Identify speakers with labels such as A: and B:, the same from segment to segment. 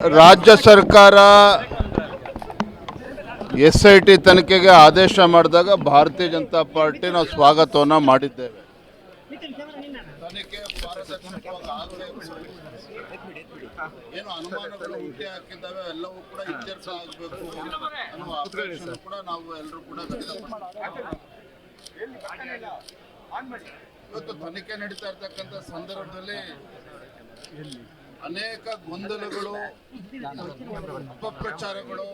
A: ರಾಜ್ಯ ಸರ್ಕಾರ S I T ತನಿಖೆಗೆ ಆದೇಶ ಮಾಡಿದಾಗ ಭಾರತೀಯ ಜನತಾ ಪಾರ್ಟಿ ನಾವು ಸ್ವಾಗತವನ್ನು ಮಾಡಿದ್ದೇವೆ. ಏನು ಅನುಮಾನಗಳು ಹಾಕಿದ್ದಾವೆ ಎಲ್ಲವೂ ಕೂಡ ಆಗಬೇಕು. ಇವತ್ತು ತನಿಖೆ ನಡೀತಾ ಇರ್ತಕ್ಕಂಥ ಸಂದರ್ಭದಲ್ಲಿ ಅನೇಕ ಗೊಂದಲಗಳು, ಅಪಪ್ರಚಾರಗಳು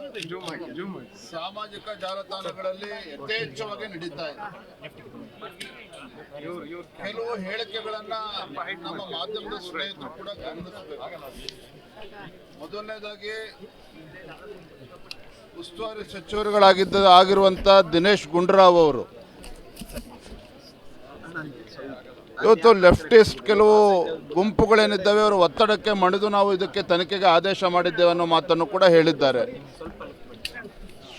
A: ಸಾಮಾಜಿಕ ಜಾಲತಾಣಗಳಲ್ಲಿ ಯಥೇಚ್ಛವಾಗಿ ನಡೀತಾ ಇದೆ. ಕೆಲವು ಹೇಳಿಕೆಗಳನ್ನ ನಮ್ಮ ಮಾಧ್ಯಮದ ಸ್ನೇಹಿತರು ಕೂಡ ಗಮನಿಸಬೇಕು. ಮೊದಲನೇದಾಗಿ, ಉಸ್ತುವಾರಿ ಸಚಿವರುಗಳಾಗಿದ್ದ ಆಗಿರುವಂತ ದಿನೇಶ್ ಗುಂಡೂರಾವ್ ಅವರು ಇವತ್ತು ಲೆಫ್ಟಿಸ್ಟ್ ಕೆಲವು ಗುಂಪುಗಳೇನಿದ್ದಾವೆ, ಅವರು ಒತ್ತಡಕ್ಕೆ ಮಣಿದು ನಾವು ಇದಕ್ಕೆ ತನಿಖೆಗೆ ಆದೇಶ ಮಾಡಿದ್ದೇವೆ ಅನ್ನೋ ಮಾತನ್ನು ಕೂಡ ಹೇಳಿದ್ದಾರೆ.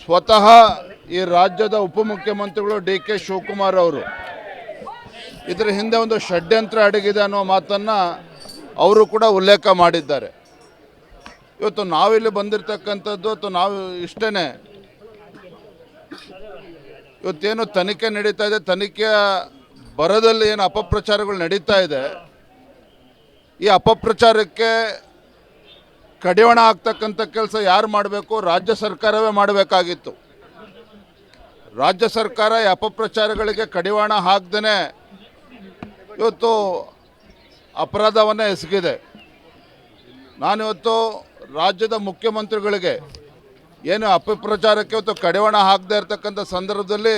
A: ಸ್ವತಃ ಈ ರಾಜ್ಯದ ಉಪಮುಖ್ಯಮಂತ್ರಿಗಳು ಡಿ ಕೆ ಶಿವಕುಮಾರ್ ಅವರು ಇದರ ಹಿಂದೆ ಒಂದು ಷಡ್ಯಂತ್ರ ಅಡಗಿದೆ ಅನ್ನೋ ಮಾತನ್ನು ಅವರು ಕೂಡ ಉಲ್ಲೇಖ ಮಾಡಿದ್ದಾರೆ. ಇವತ್ತು ನಾವಿಲ್ಲಿ ಬಂದಿರತಕ್ಕಂಥದ್ದು ಅಥವಾ ನಾವು ಇಷ್ಟೇ ಇವತ್ತೇನು ತನಿಖೆ ನಡೀತಾ ಇದೆ, ತನಿಖೆಯ ಬರದಲ್ಲಿ ಏನು ಅಪಪ್ರಚಾರಗಳು ನಡೀತಾ ಇದೆ, ಈ ಅಪಪ್ರಚಾರಕ್ಕೆ ಕಡಿವಾಣ ಆಗ್ತಕ್ಕಂಥ ಕೆಲಸ ಯಾರು ಮಾಡಬೇಕು? ರಾಜ್ಯ ಸರ್ಕಾರವೇ ಮಾಡಬೇಕಾಗಿತ್ತು. ರಾಜ್ಯ ಸರ್ಕಾರ ಈ ಅಪಪ್ರಚಾರಗಳಿಗೆ ಕಡಿವಾಣ ಹಾಕ್ದೇ ಇವತ್ತು ಅಪರಾಧವನ್ನು ಎಸಗಿದೆ. ನಾನಿವತ್ತು ರಾಜ್ಯದ ಮುಖ್ಯಮಂತ್ರಿಗಳಿಗೆ ಏನು ಅಪಪ್ರಚಾರಕ್ಕೆ ಇವತ್ತು ಕಡಿವಾಣ ಹಾಕದೇ ಇರತಕ್ಕಂಥ ಸಂದರ್ಭದಲ್ಲಿ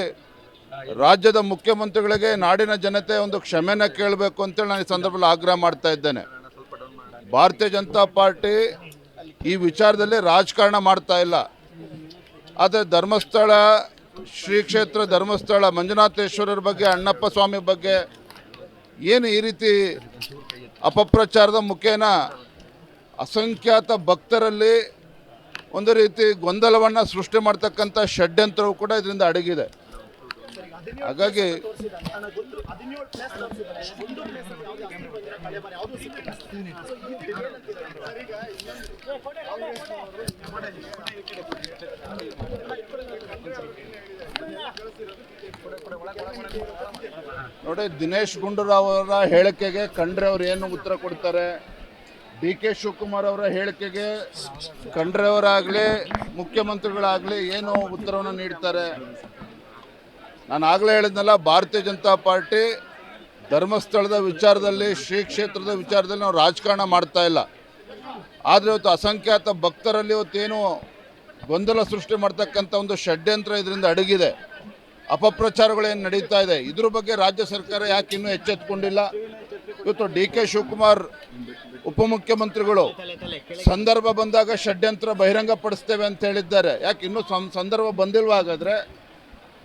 A: ರಾಜ್ಯದ ಮುಖ್ಯಮಂತ್ರಿಗಳಿಗೆ ನಾಡಿನ ಜನತೆ ಒಂದು ಕ್ಷಮೆನ ಕೇಳಬೇಕು ಅಂತೇಳಿ ನಾನು ಈ ಸಂದರ್ಭದಲ್ಲಿ ಆಗ್ರಹ ಮಾಡ್ತಾ ಇದ್ದೇನೆ. ಭಾರತೀಯ ಜನತಾ ಪಾರ್ಟಿ ಈ ವಿಚಾರದಲ್ಲಿ ರಾಜಕಾರಣ ಮಾಡ್ತಾ ಇಲ್ಲ. ಆದರೆ ಧರ್ಮಸ್ಥಳ ಶ್ರೀ ಕ್ಷೇತ್ರ ಧರ್ಮಸ್ಥಳ, ಮಂಜುನಾಥೇಶ್ವರರ ಬಗ್ಗೆ, ಅಣ್ಣಪ್ಪ ಸ್ವಾಮಿ ಬಗ್ಗೆ ಏನು ಈ ರೀತಿ ಅಪಪ್ರಚಾರದ ಮುಖೇನ ಅಸಂಖ್ಯಾತ ಭಕ್ತರಲ್ಲಿ ಒಂದು ರೀತಿ ಗೊಂದಲವನ್ನು ಸೃಷ್ಟಿ ಮಾಡ್ತಕ್ಕಂಥ ಷಡ್ಯಂತ್ರವು ಕೂಡ ಇದರಿಂದ ಅಡಗಿದೆ. ಹಾಗಾಗಿ ನೋಡಿ, ದಿನೇಶ್ ಗುಂಡೂರಾವ್ ಅವರ ಹೇಳಿಕೆಗೆ ಖಂಡ್ರೆ ಅವರು ಏನು ಉತ್ತರ ಕೊಡ್ತಾರೆ? ಡಿ ಕೆ ಶಿವಕುಮಾರ್ ಅವರ ಹೇಳಿಕೆಗೆ ಖಂಡ್ರೆ ಅವರಾಗಲಿ, ಮುಖ್ಯಮಂತ್ರಿಗಳಾಗಲಿ ಏನು ಉತ್ತರವನ್ನು ನೀಡ್ತಾರೆ? ನಾನು ಆಗಲೇ ಹೇಳಿದ್ನಲ್ಲ, ಭಾರತೀಯ ಜನತಾ ಪಾರ್ಟಿ ಧರ್ಮಸ್ಥಳದ ವಿಚಾರದಲ್ಲಿ, ಶ್ರೀ ಕ್ಷೇತ್ರದ ವಿಚಾರದಲ್ಲಿ ನಾವು ರಾಜಕಾರಣ ಮಾಡ್ತಾ ಇಲ್ಲ. ಆದರೆ ಇವತ್ತು ಅಸಂಖ್ಯಾತ ಭಕ್ತರಲ್ಲಿ ಇವತ್ತೇನು ಗೊಂದಲ ಸೃಷ್ಟಿ ಮಾಡ್ತಕ್ಕಂಥ ಒಂದು ಷಡ್ಯಂತ್ರ ಇದರಿಂದ ಅಡಗಿದೆ. ಅಪಪ್ರಚಾರಗಳೇನು ನಡೀತಾ ಇದೆ? ಇದ್ರ ಬಗ್ಗೆ ರಾಜ್ಯ ಸರ್ಕಾರ ಯಾಕೆ ಇನ್ನೂ ಎಚ್ಚೆತ್ತುಕೊಂಡಿಲ್ಲ ಇವತ್ತು ಡಿ ಕೆ ಶಿವಕುಮಾರ್ ಉಪಮುಖ್ಯಮಂತ್ರಿಗಳು ಸಂದರ್ಭ ಬಂದಾಗ ಷಡ್ಯಂತ್ರ ಬಹಿರಂಗಪಡಿಸ್ತೇವೆ ಅಂತ ಹೇಳಿದ್ದಾರೆ. ಯಾಕೆ ಇನ್ನೂ ಸಂದರ್ಭ ಬಂದಿಲ್ವ ಹಾಗಾದ್ರೆ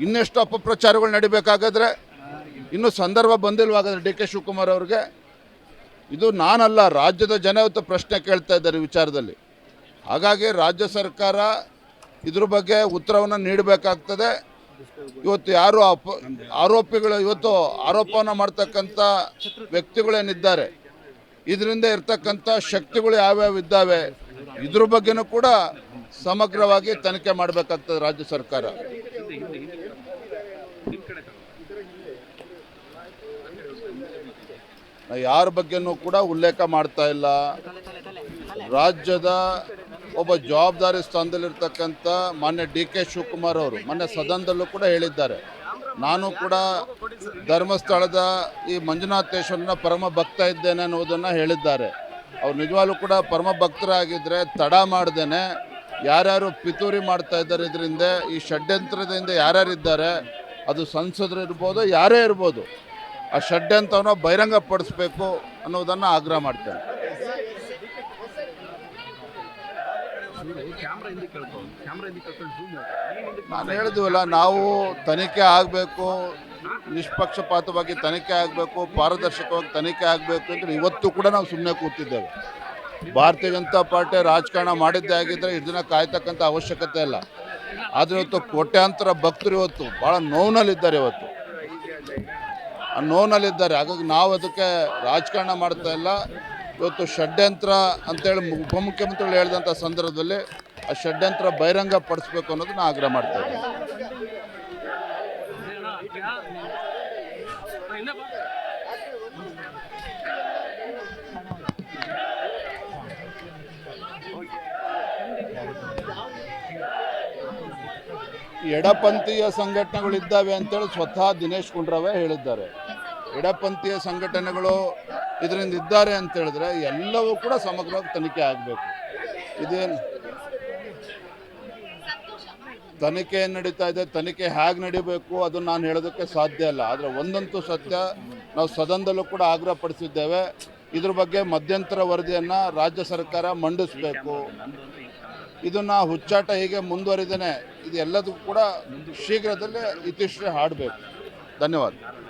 A: ಇನ್ನೆಷ್ಟು ಅಪಪ್ರಚಾರಗಳು ನಡಿಬೇಕಾಗಾದ್ರೆ ಇನ್ನೂ ಸಂದರ್ಭ ಬಂದಿಲ್ವಾಗಾದ್ರೆ ಡಿ ಕೆ ಶಿವಕುಮಾರ್ ಅವ್ರಿಗೆ, ಇದು ನಾನಲ್ಲ, ರಾಜ್ಯದ ಜನ ಪ್ರಶ್ನೆ ಕೇಳ್ತಾ ಇದ್ದಾರೆ ವಿಚಾರದಲ್ಲಿ. ಹಾಗಾಗಿ ರಾಜ್ಯ ಸರ್ಕಾರ ಇದ್ರ ಬಗ್ಗೆ ಉತ್ತರವನ್ನು ನೀಡಬೇಕಾಗ್ತದೆ. ಇವತ್ತು ಯಾರು ಅಪ, ಆರೋಪಿಗಳು ಇವತ್ತು ಆರೋಪವನ್ನು ಮಾಡ್ತಕ್ಕಂಥ ವ್ಯಕ್ತಿಗಳೇನಿದ್ದಾರೆ ಇದರಿಂದ ಇರ್ತಕ್ಕಂಥ ಶಕ್ತಿಗಳು ಯಾವ್ಯಾವ ಇದ್ದಾವೆ, ಇದ್ರ ಬಗ್ಗೆನೂ ಕೂಡ ಸಮಗ್ರವಾಗಿ ತನಿಖೆ ಮಾಡಬೇಕಾಗ್ತದೆ ರಾಜ್ಯ ಸರ್ಕಾರ. ಯಾರ ಬಗ್ಗೆನೂ ಕೂಡ ಉಲ್ಲೇಖ ಮಾಡ್ತಾ ಇಲ್ಲ. ರಾಜ್ಯದ ಒಬ್ಬ ಜವಾಬ್ದಾರಿ ಸ್ಥಾನದಲ್ಲಿರ್ತಕ್ಕಂಥ ಮಾನ್ಯ ಡಿ ಕೆ ಶಿವಕುಮಾರ್ ಅವರು ಮೊನ್ನೆ ಸದನದಲ್ಲೂ ಕೂಡ ಹೇಳಿದ್ದಾರೆ. ನಾನು ಕೂಡ ಧರ್ಮಸ್ಥಳದ ಈ ಮಂಜುನಾಥೇಶ್ವರನ ಪರಮ ಭಕ್ತ ಇದ್ದೇನೆ ಅನ್ನೋದನ್ನು ಹೇಳಿದ್ದಾರೆ. ಅವ್ರು ನಿಜವಾಗ್ಲೂ ಕೂಡ ಪರಮ ಭಕ್ತರಾಗಿದ್ದರೆ ತಡ ಮಾಡ್ದೇನೆ. ಯಾರ್ಯಾರು ಪಿತೂರಿ ಮಾಡ್ತಾ ಇದ್ದಾರೆ ಇದರಿಂದ, ಈ ಷಡ್ಯಂತ್ರದಿಂದ ಯಾರ್ಯಾರಿದ್ದಾರೆ ಅದು ಸಂಸದರು ಇರ್ಬೋದು, ಯಾರೇ ಇರ್ಬೋದು, ಆ ಷಡ್ಯಂತವನ್ನು ಬಹಿರಂಗ ಪಡಿಸ್ಬೇಕು ಅನ್ನೋದನ್ನು ಆಗ್ರಹ ಮಾಡ್ತೇನೆ. ನಾನು ಹೇಳಿದ್ವಲ್ಲ, ನಾವು ತನಿಖೆ ಆಗಬೇಕು, ನಿಷ್ಪಕ್ಷಪಾತವಾಗಿ ತನಿಖೆ ಆಗಬೇಕು, ಪಾರದರ್ಶಕವಾಗಿ ತನಿಖೆ ಆಗಬೇಕು ಅಂದರೆ ಇವತ್ತು ಕೂಡ ನಾವು ಸುಮ್ಮನೆ ಕೂತಿದ್ದೇವೆ. ಭಾರತೀಯ ಜನತಾ ಪಾರ್ಟಿ ರಾಜಕಾರಣ ಮಾಡಿದ್ದೇ ಆಗಿದ್ದರೆ ಇದನ್ನ ಕಾಯ್ತಕ್ಕಂಥ ಅವಶ್ಯಕತೆ ಇಲ್ಲ. ಆದರೆ ಇವತ್ತು ಕೋಟ್ಯಾಂತರ ಭಕ್ತರು ಇವತ್ತು ಭಾಳ ನೋವಿನಲ್ಲಿದ್ದಾರೆ ಇವತ್ತು. ಆ ನೋವಿನಲ್ಲಿದ್ದಾರೆ. ಹಾಗಾಗಿ ನಾವು ಅದಕ್ಕೆ ರಾಜಕಾರಣ ಮಾಡ್ತಾ ಇಲ್ಲ. ಇವತ್ತು ಷಡ್ಯಂತ್ರ ಅಂತೇಳಿ ಉಪಮುಖ್ಯಮಂತ್ರಿಗಳು ಹೇಳಿದಂಥ ಸಂದರ್ಭದಲ್ಲಿ ಆ ಷಡ್ಯಂತ್ರ ಬಹಿರಂಗ ಪಡಿಸ್ಬೇಕು ಅನ್ನೋದನ್ನ ಆಗ್ರಹ ಮಾಡ್ತಾ ಎಡಪಂಥೀಯ ಸಂಘಟನೆಗಳು ಇದ್ದಾವೆ ಅಂತೇಳಿ ಸ್ವತಃ ದಿನೇಶ್ ಗುಂಡ್ರಾವೆ ಹೇಳಿದ್ದಾರೆ. ಎಡಪಂಥೀಯ ಸಂಘಟನೆಗಳು ಇದರಿಂದ ಇದ್ದಾರೆ ಅಂತ ಹೇಳಿದ್ರೆ ಎಲ್ಲವೂ ಕೂಡ ಸಮಗ್ರವಾಗಿ ತನಿಖೆ ಆಗಬೇಕು. ಇದೇನು? ತನಿಖೆ ಏನು ನಡೀತಾ ಇದೆ? ತನಿಖೆ ಹೇಗೆ ನಡಿಬೇಕು? ಅದನ್ನು ನಾನು ಹೇಳೋದಕ್ಕೆ ಸಾಧ್ಯ ಇಲ್ಲ. ಆದರೆ ಒಂದಂತೂ ಸತ್ಯ, ನಾವು ಸದನದಲ್ಲೂ ಕೂಡ ಆಗ್ರಹ ಪಡಿಸಿದ್ದೇವೆ ಇದ್ರ ಬಗ್ಗೆ ಮಧ್ಯಂತರ ವರದಿಯನ್ನು ರಾಜ್ಯ ಸರ್ಕಾರ ಮಂಡಿಸಬೇಕು. ಇದನ್ನ ಹುಚ್ಚಾಟ ಹೀಗೆ ಮುಂದುವರಿದೇನೆ ಇದು ಎಲ್ಲದಕ್ಕೂ ಕೂಡ ಶೀಘ್ರದಲ್ಲೇ ಇತಿಶ್ರೀ ಹಾಡಬೇಕು. ಧನ್ಯವಾದ.